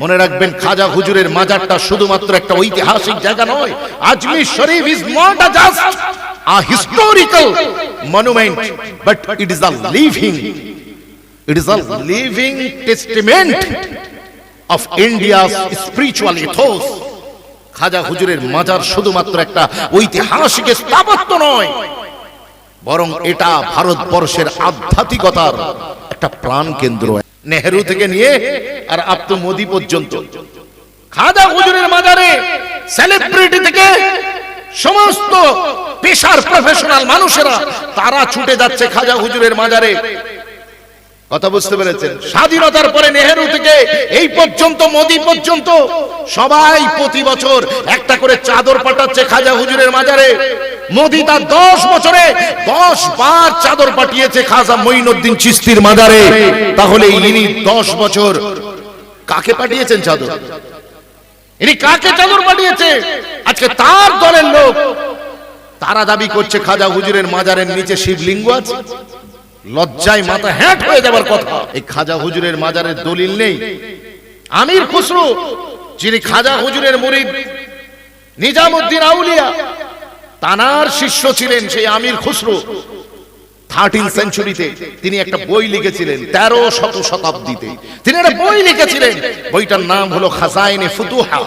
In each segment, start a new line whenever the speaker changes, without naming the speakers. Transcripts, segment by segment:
মনে রাখবেন, খাজা হুজুরের মাজারটা শুধুমাত্র একটা ঐতিহাসিক জায়গা নয়। Ajmer Sharif is not a just a historical monument but it is a living it is a living testament of India's spiritual ethos Khwaja হুজুরের মাজার শুধুমাত্র একটা ঐতিহাসিক স্থাপত্য নয়, বরং এটা ভারতবর্ষের আধ্যাত্মিকতার একটা প্রাণ কেন্দ্র নেহেরু থেকে নিয়ে আর আপ তো মোদি পর্যন্ত। খাদা হুজুরের মাজারে সেলিব্রিটি থেকে সমস্ত পেশার প্রফেশনাল মানুষেরা তারা ছুটে যাচ্ছে খাজা হুজুরের মাজারে। কথা বুঝতে পেরেছেন? স্বাধীনতার পরে নেহেরু থেকে এই পর্যন্ত, মোদি পর্যন্ত সবাই প্রতি বছর একটা করে চাদর পাঠাচ্ছে খাজা হুজুরের মাজারে। মোদি তার দশ বছরে দশ বার চাদর পাঠিয়েছে খাজা মঈনুদ্দিন চিস্তির মাজারে। তাহলে ইনি দশ বছর কাকে পাঠিয়েছেন চাদর? ইনি কাকে চাদর পাঠিয়েছে? আজকে তার দলের লোক। তারা দাবি করছে খাজা হুজুরের মাজারের নিচে শিবলিঙ্গ আছে। লজ্জায় মাথা হ্যাট হয়ে যাবার কথা। এই খাজা হুজুরের মাজারের দলিল নেই। আমির খুসরু যিনি খাজা হুজুরের মুরিদ নিজামুদ্দিন আউলিয়া তানার শিষ্য ছিলেন সেই আমির খুসরু। থার্টিন সেঞ্চুরিতে তিনি একটা বই লিখেছিলেন তেরো শত শতাব্দীতে। তিনি একটা বই লিখেছিলেন বইটার নাম হলো খাজাইনে ফুতুহা।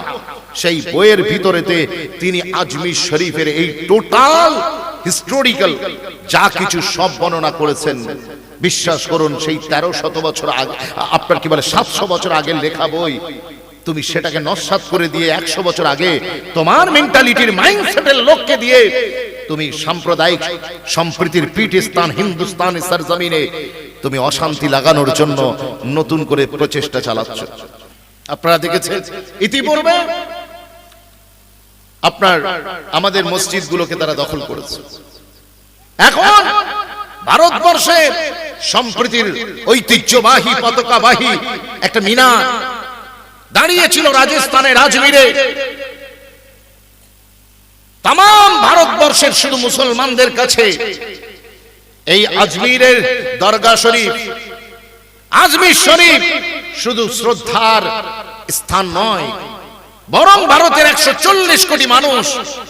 সেই বইয়ের ভিতরেতে তিনি আজমির শরীফের এই টোটাল হিস্টোরিক্যাল যা কিছু সব বর্ণনা করেছেন। বিশ্বাস করুন, সেই তেরো শত বছর আগে, আপনার কি বলে সাতশো বছর আগে লেখা বই? তুমি সেটাকে নস্বাত করে দিয়ে একশো বছর আগে তোমার মেন্টালিটির মাইন্ডসেটের লোককে দিয়ে তুমি সাম্প্রদায়িক সম্প্রীতির পীঠস্থান হিন্দুস্তানের সরজমিনে তুমি অশান্তি লাগানোর জন্য নতুন করে প্রচেষ্টা চালাচ্ছ। আপনারা দেখেছেন, ইতিপূর্বে আপনার আমাদের মসজিদগুলোকে তারা দখল করেছে। এখন ভারতবর্ষের সম্প্রীতির ঐতিহ্যবাহী পতাকাবাহী একটা মিনার দাঁড়িয়েছিল রাজস্থানের রাজবীরে। তাম ভারতবর্ষের শুধু মুসলমানদের কাছে এই আজমিরের দরগা শরীফ আজমির শরীফ শুধু শ্রদ্ধার স্থান নয়। বরং ভারতের একশো চল্লিশ কোটি মানুষ,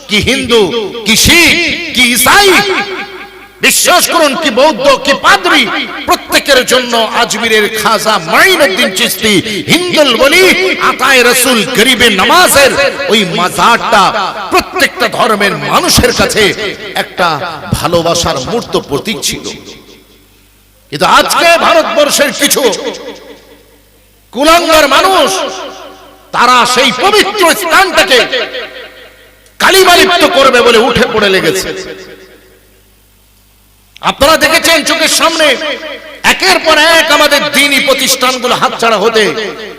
কি হিন্দু, কি শিখ, কি ইসাই, বিশ্বাস করুন, কি বৌদ্ধ, কি পাদ্রি, প্রত্যেকের জন্য আজমিরের খাজা মাইনুদ্দিন চিস্তি হিন্দুল বলি, আতায় রসুল গরিবের নামাজের ওই মাজারটা প্রত্যেকটা ধর্মের মানুষের কাছে একটা ভালোবাসার মূর্ত প্রতীক ছিল। কিন্তু আজকে ভারতবর্ষের কিছু কুলাঙ্গার মানুষ তারা সেই পবিত্র স্থানটাকে কালিমালিপ্ত করবে বলে উঠে পড়ে লেগেছে। আপনারা দেখেছেন চোখের সামনে? একের পর এক আমাদের দিনই প্রতিষ্ঠানগুলো হাতছাড়া হতে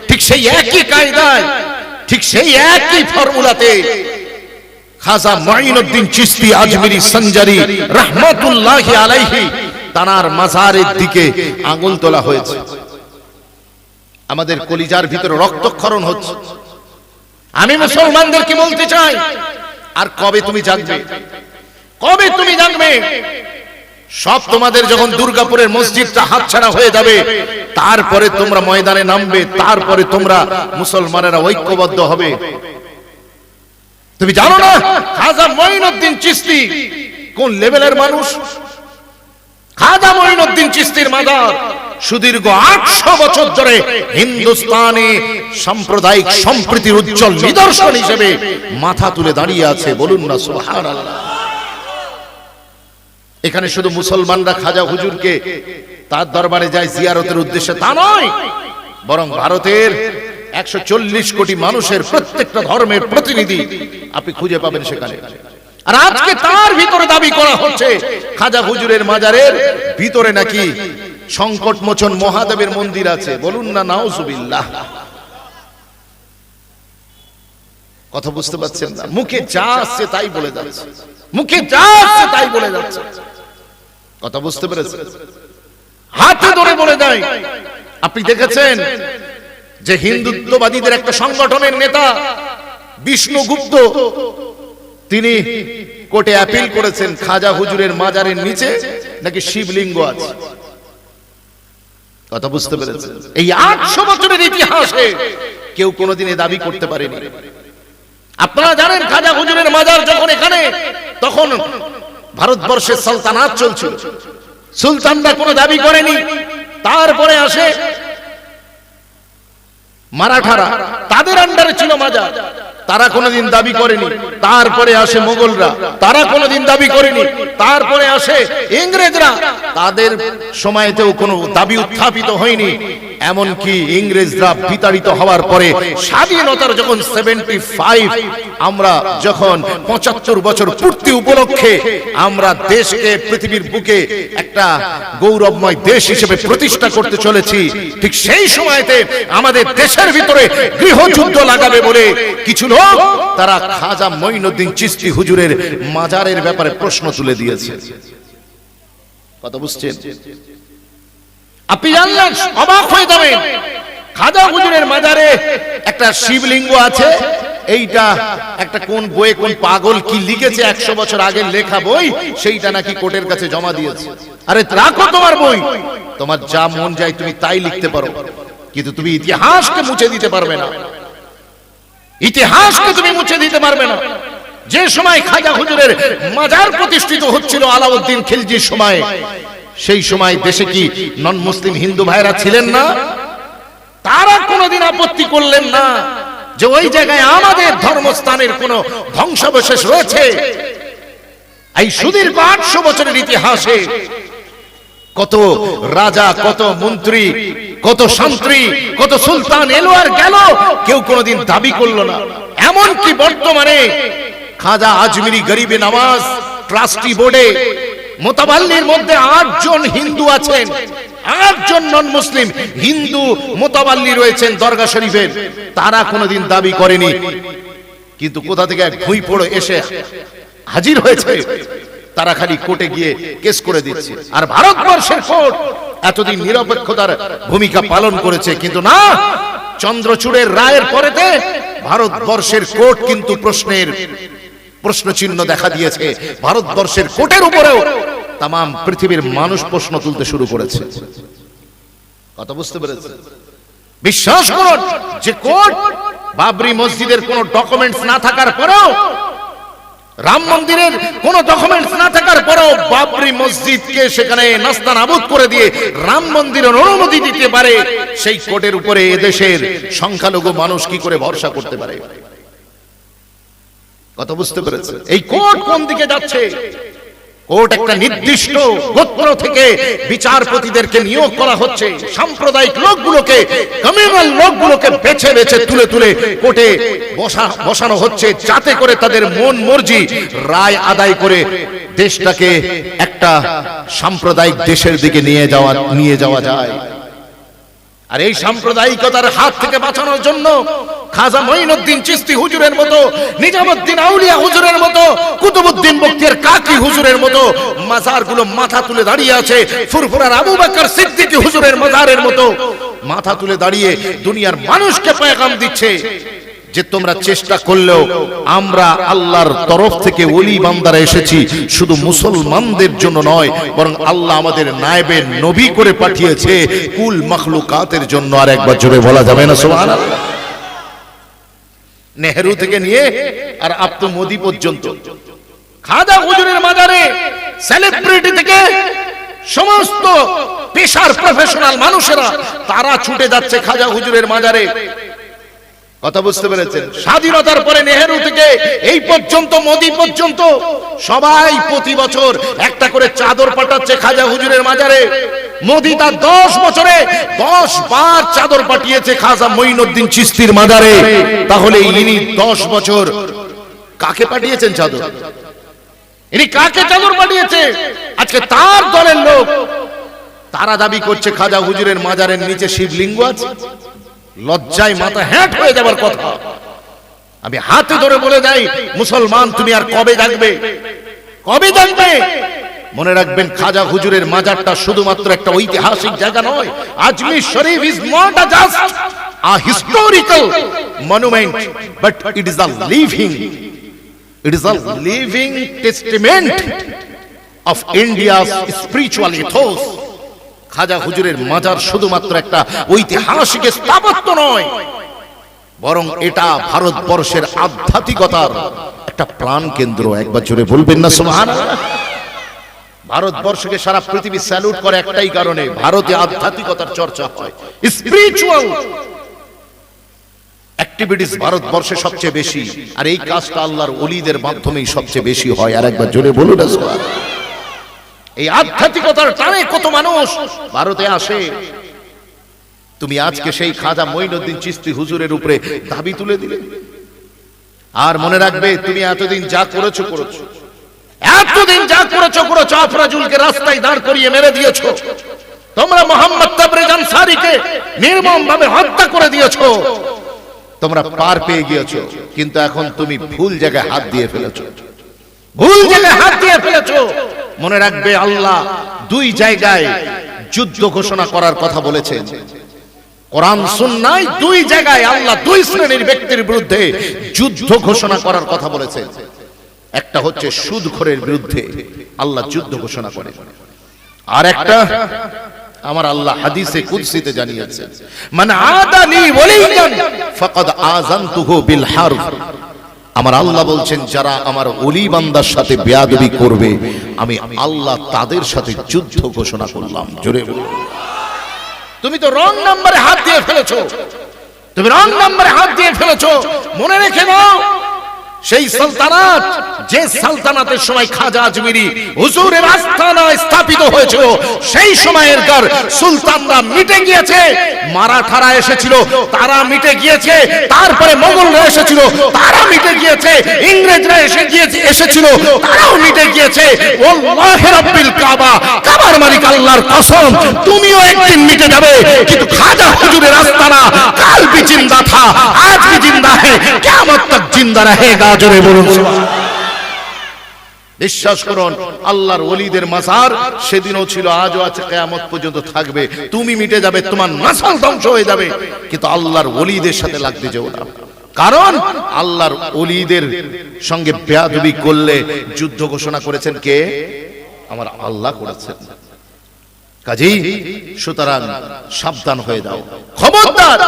ঠিক সেই একই কায়দায়, ঠিক সেই একই ফর্মুলাতে খাজা মাইনুদ্দিন চিস্তি আজমিরি সঞ্জারি রহমতুল্লাহি আলাইহি তানার মাজারের দিকে আঙুল তোলা হয়েছে। আমাদের কলিজার ভিতরে রক্তক্ষরণ হচ্ছে। আমি মুসলমানদেরকে বলতে চাই আর কবে তুমি জানবে কবে তুমি জানবে সব তোমাদের যখন দুর্গাপুরের মসজিদটা হাতছাড়া হয়ে যাবে তারপরে তোমরা ময়দানে নামবে তারপরে তোমরা মুসলমানেরা ঐক্যবদ্ধ হবে। তুমি জানো না খাজা মঈনুদ্দিন চিস্তি কোন লেভেলের মানুষ? খাজা মঈনুদ্দিন চিস্তির মাদার সুদীর্ঘ আটশো বছর ধরে হিন্দুস্তানে সাম্প্রদায়িক সম্প্রীতির উজ্জ্বল নিদর্শন হিসেবে মাথা তুলে দাঁড়িয়ে আছে, বলুন না, সুবহানাল্লাহ। এখানে শুধু মুসলমানরা খাজা হুজুরকে তার দরবারে যায় জিয়ারতের উদ্দেশ্যে, তা নয়, বরং ভারতের একশো চল্লিশ কোটি মানুষের প্রত্যেকটা ধর্মের প্রতিনিধি আপনি খুঁজে পাবেন সেখানে। আর আজকে তার ভিতরে দাবি করা হচ্ছে, খাজা হুজুরের মাজারের ভিতরে নাকি সংকট মোচন মহাদেবের মন্দির আছে। বলুন না, নাউজুবিল্লাহ। কথা বুঝতে পারছেন না। মুখে যা আসছে তাই বলে যাচ্ছে। মুখে যা আসছে তাই বলে যাচ্ছে। কথা বুঝতে পেরেছেন? হাতে ধরে বলে দেয়। আপনি দেখেছেন যে হিন্দুত্ববাদীদের একটা সংগঠনের নেতা বিষ্ণুগুপ্ত, তিনি কোর্টে অ্যাপিল করেছেন, খাজা হুজুরের মাজারের নিচে, নাকি শিবলিঙ্গ আছে? কথা বুঝতে পেরেছেন? এই আটশো বছরের ইতিহাসে কেউ কোনোদিন দাবি করতে পারেনি। আপনারা জানেন খাজা হুজুরের মাজার যখন এখানে তখন ভারতবর্ষের সালতানাত চলছিল। সুলতানরা কোনো দাবি করেনি। তারপরে আসে মারাঠারা। তাদের আন্ডারে ছিল মাজার। তারা কোনোদিন দাবি করেনি। তারপরে আসে মোগলরা। তারা কোনোদিন দাবি করেনি। তারপরে আসে ইংরেজরা। তাদের সময়তেও কোনো দাবি উত্থাপিত হয়নি। এমনকি ইংরেজরা বিতাড়িত হওয়ার পরে স্বাধীনতার যখন সেভেন্টি ফাইভ আমরা যখন পঁচাত্তর বছর পূর্তি উপলক্ষে আমরা দেশকে পৃথিবীর বুকে একটা গৌরবময় দেশ হিসেবে প্রতিষ্ঠা করতে চলেছি। ঠিক সেই সময়তে আমাদের দেশের ভিতরে গৃহযুদ্ধ লাগাবে বলে কিছু লোক তারা খাজা মঈনুদ্দিন চিস্তি হুজুরের মাজারের ব্যাপারে প্রশ্ন তুলে দিয়েছে। কথা বুঝছেন? আপনি জানলেন, অবাক হয়ে যাবেন। খাজা হুজুরের মাজারে একটা শিবলিঙ্গ আছে। এইটা একটা কোন বইয়ে কোন পাগল কি লিখেছে একশো বছর আগে লেখা বই, সেইটা নাকি কোর্টের কাছে জমা দিয়েছে। আরে, রাখো তোমার বই। তোমার যা মন যায় তুমি তাই লিখতে পারো। কিন্তু তুমি ইতিহাসকে মুছে দিতে পারবে না। ইতিহাসকে তুমি মুছে দিতে পারবে না। যে সময় খাজা হুজুরের মাজার প্রতিষ্ঠিত হচ্ছিল আলাউদ্দিন খিলজির সময় সেই সময় দেশে কি নন মুসলিম হিন্দু ভাইরা ছিলেন না? তারা কোনোদিন আপত্তি করলেন না যে ওই জায়গায় আমাদের ধর্মস্থানের কোন ধ্বংসাবশেষ রয়েছে। এই সুদীর্ঘ আটশো বছরের ইতিহাসে কত রাজা, কত মন্ত্রী, কত শান্ত্রী কত সুলতান এলো আর গেল, কেউ কোনোদিন দাবি করল না। এমনকি বর্তমানে খাজা আজমিরি গরিবে নামাজ, ট্রাস্টি বোর্ডে মোতাবাল্লির মধ্যে আটজন হিন্দু আছেন, আটজন নন মুসলিম হিন্দু মোতাবাল্লি রয়েছেন দরগা শরীফের। তারা কোনোদিন দাবি করেনি। কিন্তু কোথা থেকে এক পড়ে এসে হাজির হয়েছে, তারা খালি কোর্টে গিয়ে কেস করে দিচ্ছে। আর ভারতবর্ষের কোর্ট এতদিন নিরপেক্ষতার ভূমিকা পালন করেছে, কিন্তু না, চন্দ্রচূড়ের রায়ের পরেতে ভারতবর্ষের কোর্ট কিন্তু প্রশ্নের প্রশ্ন চিহ্ন দেখা দিয়েছে। ভারতবর্ষের কোর্টের উপরেও তাম পৃথিবীর মানুষ প্রশ্ন তুলতে শুরু করেছে। কথা বুঝতে পেরেছে বিশ্বাস করুন, যে কোর্ট বাবরি মসজিদের কোন ডকুমেন্টস না থাকার পরেও, রাম মন্দিরের কোন ডকুমেন্টস না থাকার পরেও বাবরি মসজিদকে সেখানে নাস্তা নাবুদ করে দিয়ে রাম মন্দিরের অনুমতি দিতে পারে, সেই কোর্টের উপরে এদেশের সংখ্যালঘু মানুষ কি করে ভরসা করতে পারে? কথা বুঝতে পেরেছে। এই কোর্ট কোন দিকে যাচ্ছে? কোর্ট একটা নির্দিষ্ট গোত্র থেকে বিচারপতিদেরকে নিয়োগ করা হচ্ছে। সাম্প্রদায়িক লোকগুলোকে কমিউনাল লোকগুলোকে বেছে বেছে তুলে তুলে কোর্টে বসা বসানো হচ্ছে। যাতে করে তাদের মন মর্জি রায় আদায় করে দেশটাকে একটা সাম্প্রদায়িক দেশের দিকে নিয়ে যাওয়া নিয়ে যাওয়া যায়। আর এই সাম্প্রদায়িকতার হাত থেকে বাঁচানোর জন্য খাজা মঈনুদ্দিন চিস্তি হুজুরের মতো নিজামুদ্দিন আউলিয়া হুজুরের মতো কুতুবুদ্দিন বক্তিয়ার কাকি হুজুরের মতো মাজারগুলো মাথা তুলে দাঁড়িয়ে আছে ফুরফুরার আবু বকর সিদ্দিকী হুজুরের মাজারের মতো মাথা তুলে দাঁড়িয়ে দুনিয়ার মানুষকে পয়গাম দিচ্ছে। যে তোমরা চেষ্টা করলেও আমরা আল্লাহর তরফ থেকে ওলি বান্দারা এসেছি শুধু মুসলমানদের জন্য নয় বরং আল্লাহ আমাদের নায়েবের নবী করে পাঠিয়েছে কুল মখলুকাতের জন্য আর একবার জোরে বলা যাবে না সুবহানাল্লাহ। নেহেরু থেকে নিয়ে আর আপ তো মোদি পর্যন্ত। খাজা হুজুরের মাজারে সেলিব্রিটি থেকে সমস্ত পেশার প্রফেশনাল মানুষেরা তারা ছুটে যাচ্ছে খাজা হুজুরের মাজারে। কথা বুঝতে পেরেছেন? স্বাধীনতার পরে নেহেরু থেকে এই পর্যন্ত মোদি পর্যন্ত সবাই প্রতি বছর একটা করে চাদর পাঠাচ্ছে খাজা হুজুরের মাজারে। মোদি তার দশ বছরে দশ বার চাদর পাঠিয়েছে খাজা মঈনুদ্দিন চিস্তির মাজারে। তাহলে ইনি দশ বছর কাকে পাঠিয়েছেন চাদর? ইনি কাকে চাদর পাঠিয়েছে? আজকে তার দলের লোক। তারা দাবি করছে খাজা হুজুরের মাজারের নিচে শিবলিঙ্গ আছে। লজ্জায় মাথা হ্যাট হয়ে যাবার কথা। আমি হাতে ধরে বলে যাই, মুসলমান, তুমি আর কবে জাগবে? কবে জাগবে? মনে রাখবেন, খাজা হুজুরের মাজারটা শুধুমাত্র একটা ঐতিহাসিক জায়গা নয়। Ajmer Sharif is not a just a historical monument but it is a living it is a living testament of India's spiritual ethos Khwaja হুজুরের মাজার শুধুমাত্র একটা ঐতিহাসিক স্থাপত্য নয়, বরং এটা ভারতবর্ষের আধ্যাত্মিকতার একটা প্রাণ কেন্দ্র। একবার জোরে বলবেন না সুবহান ভারতবর্ষকে সারা পৃথিবী স্যালুট করে একটাই কারণে ভারতে আধ্যাত্মিকতার চর্চা হয়। স্পিরিচুয়াল অ্যাক্টিভিটিস ভারতবর্ষে সবচেয়ে বেশি, আর এই কাজটা আল্লাহর ওলিদের মাধ্যমেই সবচেয়ে বেশি হয়। আর একবার জোরে বলুন না সুবহান। এই আধ্যাত্মিকতার টানে কত মানুষ ভারতে আসে। তুমি আজকে সেই খাজা মঈনুদ্দিন চিস্তি হুজুরের উপরে দাবি তুলে দিলে। আর মনে রাখবে, তুমি এতদিন যা করেছ করেছ। এতদিন যা করেছ করেছ, আফরাজুলকে রাস্তায় দাঁড় করিয়ে মেরে দিয়েছ। তোমরা মোহাম্মদ তাবরেজ আনসারীকে নির্মম ভাবে হত্যা করে দিয়েছ। তোমরা পার পেয়ে গিয়েছো, কিন্তু এখন তুমি ভুল জায়গায় হাত দিয়ে ফেলেছো। ভুল জায়গায় হাত দিয়ে ফেলেছো। মনে রাখবে আল্লাহ দুই জায়গায় যুদ্ধ ঘোষণা করার কথা বলেছেন। কোরআন, সুন্নায় দুই জায়গায় আল্লাহ দুই শ্রেণির ব্যক্তির বিরুদ্ধে যুদ্ধ ঘোষণা করার কথা বলেছেন। একটা হচ্ছে সুদখোরের বিরুদ্ধে আল্লাহ যুদ্ধ ঘোষণা করে আর একটা আমার আল্লাহ হাদিসে, কুদসিতে জানিয়েছেন মানে আদালি ওয়ালিয়ান ফাকাদ আযানতুহু বিল হারব। আমার আল্লাহ বলছেন, যারা আমার অলি বান্দার সাথে বেয়াদবি করবে, আমি আল্লাহ তাদের সাথে যুদ্ধ ঘোষণা করলাম। জোরে তুমি তো রং নাম্বারে হাত দিয়ে ফেলেছো। তুমি রং নাম্বারে হাত দিয়ে ফেলেছো। মনে রেখে নাও সেই সালতানাত যে সালতানাতের সময় খাজা আজমিরি হুজুরের আস্থানায় স্থাপিত হয়েছিল সেই সময়ের কার সুলতানরা মিটে গিয়েছে মারাঠারা এসেছিল তারা মিটে গিয়েছে তারপরে মোগলরা এসেছিল তারা মিটে গিয়েছে ইংরেজরা এসে গিয়েছে এসেছিল তারাও মিটে গিয়েছে ওয়াল্লাহি রাব্বিল কাবা কাবার মালিক আল্লাহর কসম তুমিও একদিন মিটে যাবে কিন্তু খাজা হুজুরের আস্তানা কাল भी जिंदा था आज भी जिंदा है কিয়ামত তক জিন্দা रहेगा জোরে বলুন। বিশ্বাস করুন, আল্লাহর ওলিদের মাজার সেদিনও ছিল, আজও আছে, কেয়ামত পর্যন্ত থাকবে। তুমি মিটে যাবে, তোমার নাসাল ধ্বংস হয়ে যাবে। কিন্তু আল্লাহর ওলিদের সাথে লাগতে যেও না। কারণ আল্লাহর ওলিদের সঙ্গে বেয়াদবি করলে যুদ্ধ ঘোষণা করেছেন কে? আমার আল্লাহ করেছেন। কাজেই সুতরাং সাবধান হয়ে দাও খবরদার,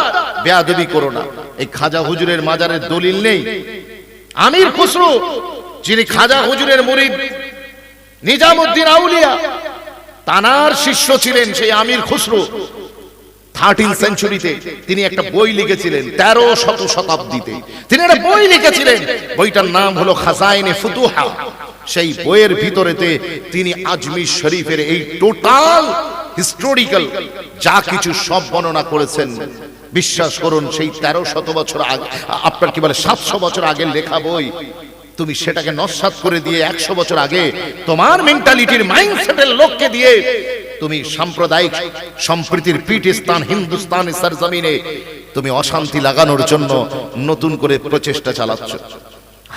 বেয়াদবি করো না। এই খাজা হুজুরের মাজারের দলিল নেই। আমির খুসরু, যিনি খাজা হুজুরের মুরিদ, নিজামুদ্দিন আউলিয়া, তানার শিষ্য ছিলেন সেই আমির খুসরু। থার্টিন সেঞ্চুরিতে তিনি একটা বই লিখেছিলেন তেরো শত শতাব্দীতে। তিনি একটা বই লিখেছিলেন, বইটার নাম হলো খাজাইনে ফুতুহা। সেই বইয়ের ভিতরেতে তিনি আজমির শরীফের এই টোটাল হিস্টোরিক্যাল যা কিছু সব বর্ণনা করেছেন। বিশ্বাস করুন, সেই তেরো শত বছর আগে, আপনার কি বলে সাতশো বছর আগে লেখা বই? তুমি সেটাকে নস্বাত করে দিয়ে একশো বছর আগে তোমার মেন্টালিটির মাইন্ডসেটের লোককে দিয়ে তুমি সাম্প্রদায়িক সম্প্রীতির পীঠস্থান হিন্দুস্তানের সরজমিনে তুমি অশান্তি লাগানোর জন্য নতুন করে প্রচেষ্টা চালাচ্ছ।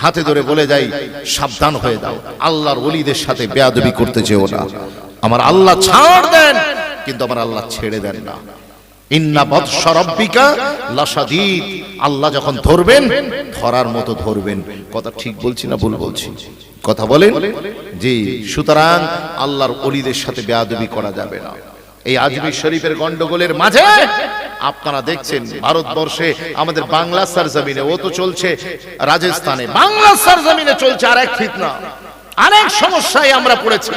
হাতে ধরে বলে যাই, সাবধান হয়ে দাও আল্লাহর ওলিদের সাথে বেয়াদবি করতে যেও না। আমার আল্লাহ ছাড় দেন, কিন্তু আমার আল্লাহ ছেড়ে দেন না। ইন্না লাসাদিদ আল্লাহ যখন ধরবেন ধরার মতো ধরবেন। কথা ঠিক বলছি না ভুল বলছি? কথা বলেন জি সুতরাং আল্লাহর অলিদের সাথে বেয়াদবি করা যাবে না। এই আজমির শরীফের গন্ডগোলের মাঝে আপনারা দেখছেন ভারতবর্ষে আমাদের বাংলা সারজমিনে ও তো চলছে রাজস্থানে বাংলা সারজমিনে চলছে আর এক ফিতনা। অনেক সমস্যায় আমরা পড়েছি।